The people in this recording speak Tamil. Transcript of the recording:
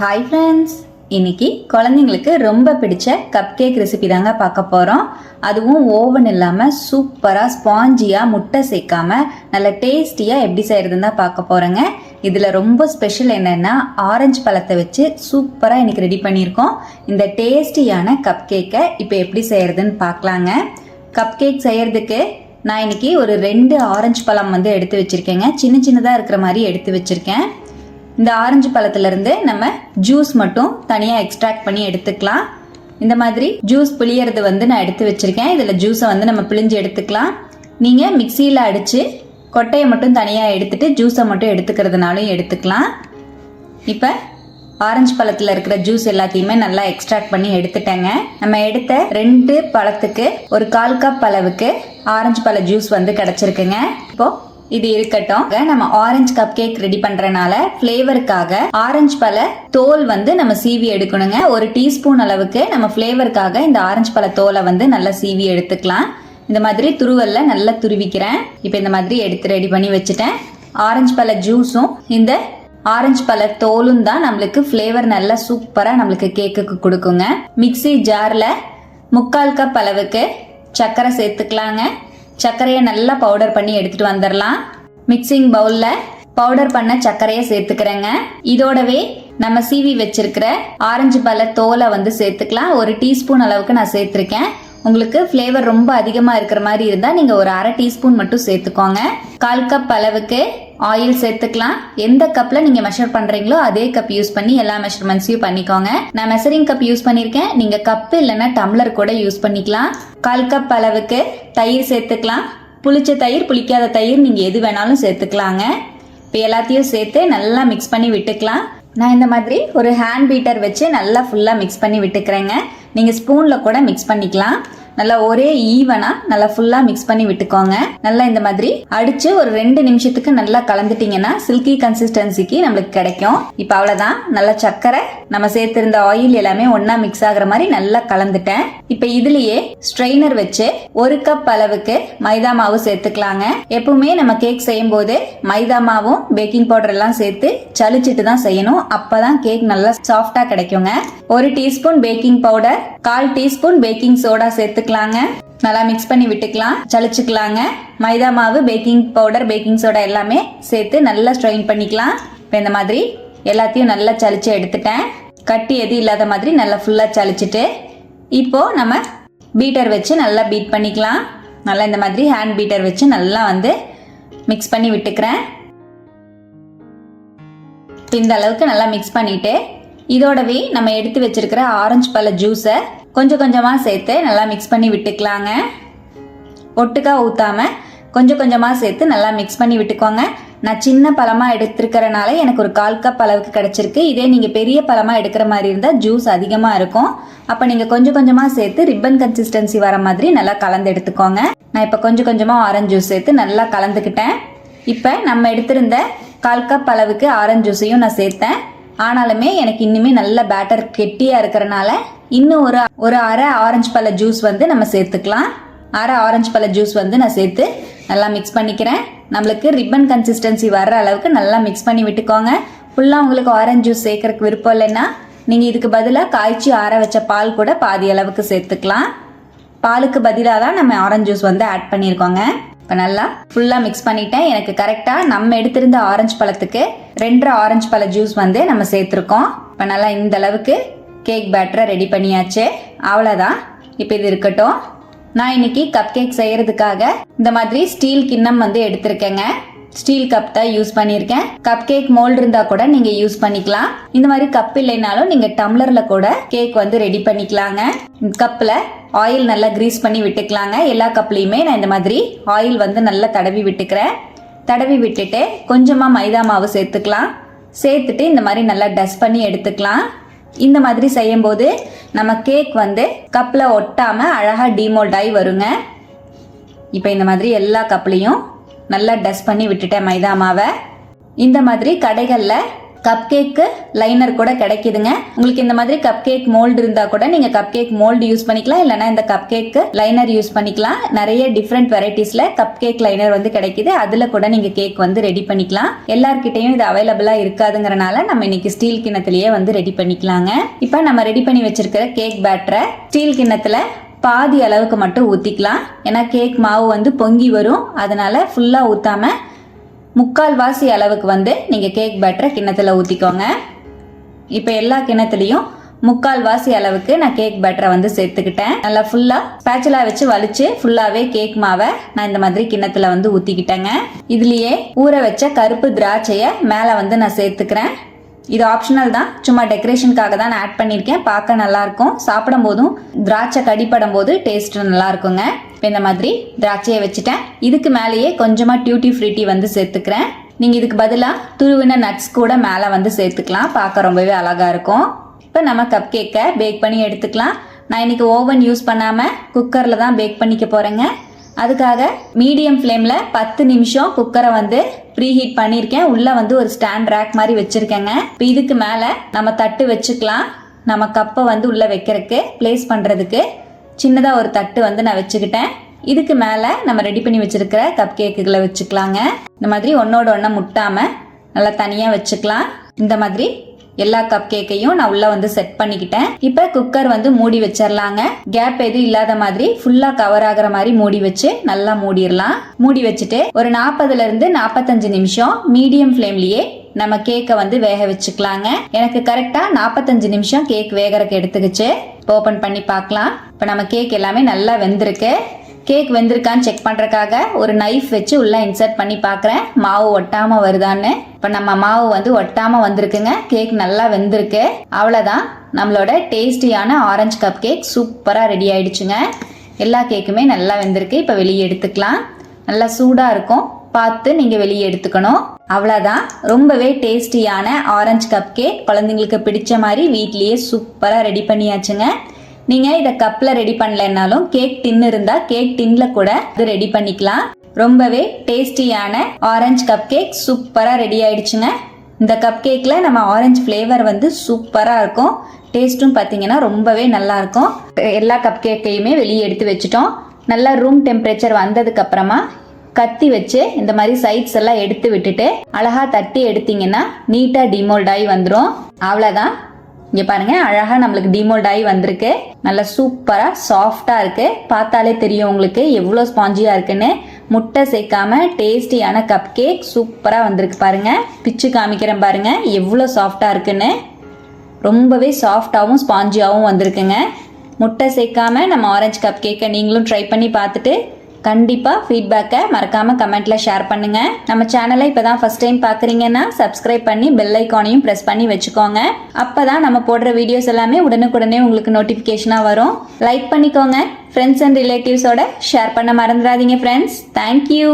ஹாய் ஃப்ரெண்ட்ஸ் இன்னைக்கு குழந்தைங்களுக்கு ரொம்ப பிடிச்ச கப் கேக் ரெசிபி தாங்க பார்க்க போகிறோம் அதுவும் ஓவன் இல்லாமல் சூப்பராக ஸ்பாஞ்சியாக முட்டை சேர்க்காம நல்ல டேஸ்டியாக எப்படி செய்கிறதுன்னு தான் பார்க்க போகிறேங்க இதில் ரொம்ப ஸ்பெஷல் என்னென்னா ஆரஞ்சு பழத்தை வச்சு சூப்பராக இன்னைக்கு ரெடி பண்ணியிருக்கோம். இந்த டேஸ்டியான கப் கேக்கை இப்போ எப்படி செய்கிறதுன்னு பார்க்கலாங்க. கப் கேக் செய்கிறதுக்கு நான் இன்னைக்கு ஒரு ரெண்டு ஆரஞ்சு பழம் வந்து எடுத்து வச்சுருக்கேங்க. சின்ன சின்னதாக இருக்கிற மாதிரி எடுத்து வச்சுருக்கேன். இந்த ஆரஞ்சு பழத்துலேருந்து நம்ம ஜூஸ் மட்டும் தனியாக எக்ஸ்ட்ராக்ட் பண்ணி எடுத்துக்கலாம். இந்த மாதிரி ஜூஸ் புளியறது வந்து நான் எடுத்து வச்சுருக்கேன். இதில் ஜூஸை வந்து நம்ம பிழிஞ்சு எடுத்துக்கலாம். நீங்கள் மிக்சியில் அடித்து கொட்டையை மட்டும் தனியாக எடுத்துட்டு ஜூஸை மட்டும் எடுத்துக்கிறதுனாலும் எடுத்துக்கலாம். இப்போ ஆரஞ்சு பழத்தில் இருக்கிற ஜூஸ் எல்லாத்தையுமே நல்லா எக்ஸ்ட்ராக்ட் பண்ணி எடுத்துட்டேங்க. நம்ம எடுத்த ரெண்டு பழத்துக்கு ஒரு கால் கப் அளவுக்கு ஆரஞ்சு பழ ஜூஸ் வந்து கிடச்சிருக்குங்க. இப்போது இது இருக்கட்டும். நம்ம ஆரஞ்சு கப் கேக் ரெடி பண்றனால ஃப்ளேவருக்காக ஆரஞ்சு பழ தோல் வந்து நம்ம சீவி எடுக்கணுங்க. ஒரு டீஸ்பூன் அளவுக்கு நம்ம ஃப்ளேவருக்காக இந்த ஆரஞ்சு பழ தோலை வந்து நல்லா சீவி எடுத்துக்கலாம். இந்த மாதிரி துருவல்ல நல்லா துருவிக்கிறேன். இப்போ இந்த மாதிரி எடுத்து ரெடி பண்ணி வச்சுட்டேன். ஆரஞ்சு பழ ஜூஸும் இந்த ஆரஞ்சு பழ தோலும் தான் நம்மளுக்கு ஃப்ளேவர் நல்லா சூப்பராக நம்மளுக்கு கேக்குக்கு கொடுக்குங்க. மிக்ஸி ஜாரில் முக்கால் கப் அளவுக்கு சர்க்கரை சேர்த்துக்கலாங்க. சர்க்கரையை நல்லா பவுடர் பண்ணி எடுத்துட்டு வந்துடலாம் மிக்சிங் பவுலில் பவுடர் பண்ண சர்க்கரையை சேர்த்துக்கிறேங்க. இதோடவே நம்ம சீவி வச்சிருக்கிற ஆரஞ்சு பழ தோலை வந்து சேர்த்துக்கலாம். ஒரு டீஸ்பூன் அளவுக்கு நான் சேர்த்துருக்கேன். உங்களுக்கு ஃப்ளேவர் ரொம்ப அதிகமாக இருக்கிற மாதிரி இருந்தால் நீங்கள் ஒரு அரை டீஸ்பூன் மட்டும் சேர்த்துக்கோங்க. கால் கப் அளவுக்கு ஆயில் சேர்த்துக்கலாம். எந்த கப்பில் நீங்கள் மெஷர் பண்ணுறீங்களோ அதே கப் யூஸ் பண்ணி எல்லா மெஷர்மெண்ட்ஸையும் பண்ணிக்கோங்க. நான் மெஷரிங் கப் யூஸ் பண்ணியிருக்கேன் நீங்கள் கப்பு இல்லைன்னா டம்ளர் கூட யூஸ் பண்ணிக்கலாம். கால் கப் அளவுக்கு தயிர் சேர்த்துக்கலாம். புளிச்ச தயிர் புளிக்காத தயிர் நீங்கள் எது வேணாலும் சேர்த்துக்கலாங்க. இப்போ எல்லாத்தையும் சேர்த்து நல்லா மிக்ஸ் பண்ணி விட்டுக்கலாம். நான் இந்த மாதிரி ஒரு ஹேண்ட் பீட்டர் வச்சு நல்லா ஃபுல்லாக மிக்ஸ் பண்ணி விட்டுக்கிறேங்க. நீங்கள் ஸ்பூனில் கூட மிக்ஸ் பண்ணிக்கலாம். நல்லா ஒரே ஈவனா நல்லா ஃபுல்லாக மிக்ஸ் பண்ணி விட்டுக்கோங்க. நல்லா இந்த மாதிரி அடித்து ஒரு ரெண்டு நிமிஷத்துக்கு நல்லா கலந்துட்டிங்கன்னா சில்கி கன்சிஸ்டன்சிக்கு நம்மளுக்கு கிடைக்கும். இப்போ அவ்வளோதான் நல்லா சர்க்கரை நம்ம சேர்த்திருந்த ஆயில் எல்லாமே ஒன்றா மிக்ஸ் ஆகுற மாதிரி நல்லா கலந்துட்டேன். இப்போ இதுலேயே ஸ்ட்ரெயினர் வச்சு ஒரு கப் அளவுக்கு மைதா மாவு சேர்த்துக்கலாங்க. எப்பவுமே நம்ம கேக் செய்யும் போது மைதா மாவும் பேக்கிங் பவுடர் எல்லாம் சேர்த்து சலிச்சிட்டு தான் செய்யணும். அப்பதான் கேக் நல்லா சாஃப்டா கிடைக்குங்க. ஒரு டீஸ்பூன் பேக்கிங் பவுடர் கால் டீஸ்பூன் பேக்கிங் சோடா சேர்த்துக்கலாங்க. நல்லா மிக்ஸ் பண்ணி விட்டுக்கலாம் சளிச்சுக்கலாங்க மைதா மாவு பேக்கிங் பவுடர் பேக்கிங் சோடா எல்லாமே சேர்த்து நல்லா ஸ்ட்ரெயின் பண்ணிக்கலாம். இப்போ இந்த மாதிரி எல்லாத்தையும் நல்லா சளிச்சு எடுத்துட்டேன். கட்டி எது இல்லாத மாதிரி நல்லா ஃபுல்லாக சளிச்சுட்டு இப்போ நம்ம பீட்டர் வச்சு நல்லா பீட் பண்ணிக்கலாம். நல்லா இந்த மாதிரி ஹேண்ட் பீட்டர் வச்சு நல்லா வந்து மிக்ஸ் பண்ணி விட்டுக்கிறேன். இந்த அளவுக்கு நல்லா மிக்ஸ் பண்ணிட்டு இதோடவே நம்ம எடுத்து வச்சிருக்கிற ஆரஞ்சு பழ ஜூஸை கொஞ்சம் கொஞ்சமாக சேர்த்து நல்லா மிக்ஸ் பண்ணி விட்டுக்கலாங்க. ஒட்டுக்கா ஊற்றாம கொஞ்சம் கொஞ்சமாக சேர்த்து நல்லா மிக்ஸ் பண்ணி விட்டுக்கோங்க. நான் சின்ன பழமாக எடுத்துருக்கறனால எனக்கு ஒரு கால் கப் அளவுக்கு கிடச்சிருக்கு. இதே நீங்கள் பெரிய பழமாக எடுக்கிற மாதிரி இருந்தால் ஜூஸ் அதிகமாக இருக்கும். அப்போ நீங்கள் கொஞ்சம் கொஞ்சமாக சேர்த்து ரிப்பன் கன்சிஸ்டன்சி வர மாதிரி நல்லா கலந்து எடுத்துக்கோங்க. நான் இப்போ கொஞ்சம் கொஞ்சமாக ஆரஞ்சு ஜூஸ் சேர்த்து நல்லா கலந்துக்கிட்டேன். இப்போ நம்ம எடுத்திருந்த கால் கப் அளவுக்கு ஆரஞ்சு ஜூஸையும் நான் சேர்த்தேன். ஆனாலுமே எனக்கு இன்னுமே நல்ல பேட்டர் கெட்டியாக இருக்கிறனால இன்னும் ஒரு ஒரு அரை ஆரஞ்சு பழ ஜூஸ் வந்து நம்ம சேர்த்துக்கலாம். அரை ஆரஞ்சு பழ ஜூஸ் வந்து நான் சேர்த்து நல்லா மிக்ஸ் பண்ணிக்கிறேன். நம்மளுக்கு ரிப்பன் கன்சிஸ்டன்சி வர்ற அளவுக்கு நல்லா மிக்ஸ் பண்ணி விட்டுக்கோங்க. ஃபுல்லாக உங்களுக்கு ஆரஞ்சு ஜூஸ் சேர்க்கறக்கு விருப்பம் இல்லைன்னா நீங்கள் இதுக்கு பதிலாக காய்ச்சி ஆற வச்ச பால் கூட பாதி அளவுக்கு சேர்த்துக்கலாம். பாலுக்கு பதிலாக தான் நம்ம ஆரஞ்சு ஜூஸ் வந்து ஆட் பண்ணியிருக்கோங்க இப்போ நல்லா ஃபுல்லாக மிக்ஸ் பண்ணிட்டேன். எனக்கு கரெக்டாக நம்ம எடுத்திருந்த ஆரஞ்சு பழத்துக்கு ரெண்டரை ஆரஞ்சு பழ ஜூஸ் வந்து நம்ம சேர்த்துருக்கோம். இப்போ நல்லா இந்த அளவுக்கு கேக் பேட்டரை ரெடி பண்ணியாச்சு. அவ்வளோதான் இப்போ இது இருக்கட்டும். நான் இன்னைக்கு கப் கேக் செய்யறதுக்காக இந்த மாதிரி ஸ்டீல் கிண்ணம் வந்து எடுத்திருக்கேங்க. ஸ்டீல் கப் தான் யூஸ் பண்ணியிருக்கேன். கப் கேக் மோல்டு இருந்தா கூட நீங்க யூஸ் பண்ணிக்கலாம். இந்த மாதிரி கப் இல்லைனாலும் நீங்க டம்ளர்ல கூட கேக் வந்து ரெடி பண்ணிக்கலாங்க. கப்பில் கப்ல ஆயில் நல்லா கிரீஸ் பண்ணி விட்டுக்கலாங்க. எல்லா கப்லையுமே நான் இந்த மாதிரி ஆயில் வந்து நல்லா தடவி விட்டுக்கிறேன். தடவி விட்டுட்டு கொஞ்சமாக மைதா மாவு சேர்த்துக்கலாம். சேர்த்துட்டு இந்த மாதிரி நல்லா டஸ்ட் பண்ணி எடுத்துக்கலாம். இந்த மாதிரி செய்யும்போது நம்ம கேக் வந்து கப்பில் ஒட்டாமல் அழகாக டிமோல்ட் ஆகி வருங்க. இப்போ இந்த மாதிரி எல்லா கப்லையும் நல்லா டஸ்ட் பண்ணி விட்டுட்டேன் மைதா மாவை. இந்த மாதிரி கடைகளில் கப் கேக்கு லைனர் கூட கிடைக்குதுங்க. உங்களுக்கு இந்த மாதிரி கப் கேக் மோல்டு இருந்தா கூட நீங்க கப் கேக் மோல்டு யூஸ் பண்ணிக்கலாம். இல்லைன்னா இந்த கப் கேக்கு லைனர் யூஸ் பண்ணிக்கலாம். நிறைய டிஃப்ரெண்ட் வெரைட்டிஸ்ல கப் கேக் லைனர் வந்து கிடைக்குது. அதுல கூட நீங்க கேக் வந்து ரெடி பண்ணிக்கலாம். எல்லார்கிட்டையும் இது அவைலபிளா இருக்காதுங்கிறனால நம்ம இன்னைக்கு ஸ்டீல் கிண்ணத்திலேயே வந்து ரெடி பண்ணிக்கலாங்க. இப்போ நம்ம ரெடி பண்ணி வச்சிருக்கிற கேக் பேட்டரை ஸ்டீல் கிண்ணத்துல பாதி அளவுக்கு மட்டும் ஊற்றிக்கலாம் ஏன்னா கேக் மாவு வந்து பொங்கி வரும். அதனால் ஃபுல்லாக ஊற்றாம முக்கால் வாசி அளவுக்கு வந்து நீங்கள் கேக் பேட்டரை கிண்ணத்தில் ஊற்றிக்கோங்க இப்போ எல்லா கிண்ணத்துலேயும் முக்கால் வாசி அளவுக்கு நான் கேக் பேட்டரை வந்து சேர்த்துக்கிட்டேன். நல்லா ஃபுல்லாக ஸ்பேச்சுலா வச்சு வலிச்சு ஃபுல்லாகவே கேக் மாவை நான் இந்த மாதிரி கிண்ணத்தில் வந்து ஊற்றிக்கிட்டேங்க இதுலேயே ஊற வச்ச கருப்பு திராட்சையை மேலே வந்து நான் சேர்த்துக்கிறேன். இது ஆப்ஷனல் தான். சும்மா டெக்கரேஷனுக்காக தான் நான் ஆட் பண்ணியிருக்கேன் பார்க்க நல்லா இருக்கும் சாப்பிடும் போதும் திராட்சை கடிப்படும் போது டேஸ்ட் நல்லா இருக்குங்க இப்போ இந்த மாதிரி திராட்சையை வச்சுட்டேன். இதுக்கு மேலேயே கொஞ்சமாக டியூட்டி ஃப்ரீட்டி வந்து சேர்த்துக்கிறேன். நீங்கள் இதுக்கு பதிலாக துருவின நட்ஸ் கூட மேலே வந்து சேர்த்துக்கலாம். பார்க்க ரொம்பவே அழகாக இருக்கும் இப்போ நம்ம கப் கேக்கை பேக் பண்ணி எடுத்துக்கலாம். நான் இன்னைக்கு ஓவன் யூஸ் பண்ணாமல் குக்கரில் தான் பேக் பண்ணிக்க போகிறேங்க அதுக்காக மீடியம் ஃப்ளேமில் பத்து நிமிஷம் குக்கரை வந்து ப்ரீ ஹீட் பண்ணியிருக்கேன் உள்ளே வந்து ஒரு ஸ்டாண்ட் ரேக் மாதிரி வச்சுருக்கேங்க. இப்போ இதுக்கு மேலே நம்ம தட்டு வச்சுக்கலாம். நம்ம கப்பை வந்து உள்ளே வைக்கிறதுக்கு ப்ளேஸ் பண்ணுறதுக்கு சின்னதாக ஒரு தட்டு வந்து நான் வச்சுக்கிட்டேன். இதுக்கு மேலே நம்ம ரெடி பண்ணி வச்சுருக்கிற கப் கேக்குகளை வச்சுக்கலாங்க. இந்த மாதிரி ஒன்றோட ஒன்றை முட்டாமல் நல்லா தனியாக வச்சுக்கலாம். இந்த மாதிரி எல்லா கப் கேக்கையும் நான் உள்ள வந்து செட் பண்ணிக்கிட்டேன். இப்போ குக்கர் வந்து மூடி வச்சிடலாங்க கேப் எதுவும் இல்லாத மாதிரி ஃபுல்லா கவர் ஆகுற மாதிரி மூடி வச்சு நல்லா மூடிடலாம் மூடி வச்சுட்டு ஒரு நாற்பதுல இருந்து நாற்பத்தஞ்சு நிமிஷம் மீடியம் ஃப்ளேம்லயே நம்ம கேக்கை வந்து வேக வச்சுக்கலாங்க. எனக்கு கரெக்டா நாற்பத்தஞ்சு நிமிஷம் கேக் வேகறதுக்கு எடுத்துக்கிச்சு. இப்போ ஓப்பன் பண்ணி பார்க்கலாம். இப்போ நம்ம கேக் எல்லாமே நல்லா வெந்திருக்கு. கேக் வெந்திருக்கான்னு செக் பண்ணுறக்காக ஒரு நைஃப் வச்சு உள்ளே இன்சர்ட் பண்ணி பார்க்குறேன். மாவு ஒட்டாமல் வருதான்னு. இப்போ நம்ம மாவு வந்து ஒட்டாமல் வந்திருக்குங்க. கேக் நல்லா வெந்திருக்கு. அவ்வளோதான் நம்மளோட டேஸ்டியான ஆரஞ்சு கப் கேக் சூப்பராக ரெடி ஆயிடுச்சுங்க. எல்லா கேக்குமே நல்லா வெந்திருக்கு. இப்போ வெளியே எடுத்துக்கலாம். நல்லா சூடாக இருக்கும். பார்த்து நீங்கள் வெளியே எடுத்துக்கணும். அவ்வளோதான் ரொம்பவே டேஸ்டியான ஆரஞ்சு கப் கேக் குழந்தைங்களுக்கு பிடிச்ச மாதிரி வீட்லேயே சூப்பராக ரெடி பண்ணியாச்சுங்க. நீங்கள் இதை கப்பில் ரெடி பண்ணலைன்னாலும் கேக் டின் இருந்தால் கேக் டின்ல கூட இது ரெடி பண்ணிக்கலாம். ரொம்பவே டேஸ்டியான ஆரஞ்சு கப் கேக் சூப்பராக ரெடி ஆயிடுச்சுங்க. இந்த கப் கேக்கில் நம்ம ஆரஞ்சு ஃப்ளேவர் வந்து சூப்பராக இருக்கும். டேஸ்ட்டும் பார்த்தீங்கன்னா ரொம்பவே நல்லா இருக்கும். எல்லா கப் கேக்கையுமே வெளியே எடுத்து வச்சுட்டோம். நல்லா ரூம் டெம்பரேச்சர் வந்ததுக்கு அப்புறமா கத்தி வச்சு இந்த மாதிரி சைட்ஸ் எல்லாம் எடுத்து விட்டுட்டு அழகா தட்டி எடுத்தீங்கன்னா நீட்டா டிமோல்ட் ஆகி வந்துடும் அவ்வளோதான் இங்க பாருங்க அழகா நம்மளுக்கு டிமோல்ட் ஆகி வந்திருக்கு. நல்லா சூப்பரா சாஃப்டா இருக்கு. பார்த்தாலே தெரியும் உங்களுக்கு எவ்வளோ ஸ்பாஞ்சியா இருக்குன்னு. முட்டை சேர்க்காம டேஸ்டியான கப் கேக் சூப்பரா வந்திருக்கு பாருங்க. பிச்சு காமிக்கிறேன் பாருங்க எவ்வளோ சாஃப்டா இருக்குன்னு. ரொம்பவே சாஃப்டாகவும் ஸ்பாஞ்சியாகவும் வந்திருக்குங்க. முட்டை சேர்க்காம நம்ம ஆரஞ்சு கப் கேக்கை நீங்களும் ட்ரை பண்ணி பார்த்துட்டு கண்டிப்பாக ஃபீட்பேக்கை மறக்காமல் கமெண்ட்டில் ஷேர் பண்ணுங்கள் நம்ம சேனலை இப்போ தான் ஃபஸ்ட் டைம் பார்க்குறீங்கன்னா சப்ஸ்கிரைப் பண்ணி பெல் ஐக்கானையும் ப்ரெஸ் பண்ணி வச்சுக்கோங்க. அப்போ தான் நம்ம போடுற வீடியோஸ் எல்லாமே உடனுக்குடனே உங்களுக்கு நோட்டிஃபிகேஷனாக வரும். லைக் பண்ணிக்கோங்க. ஃப்ரெண்ட்ஸ் அண்ட் ரிலேட்டிவ்ஸோட ஷேர் பண்ண மறந்துடாதீங்க ஃப்ரெண்ட்ஸ் தேங்க்யூ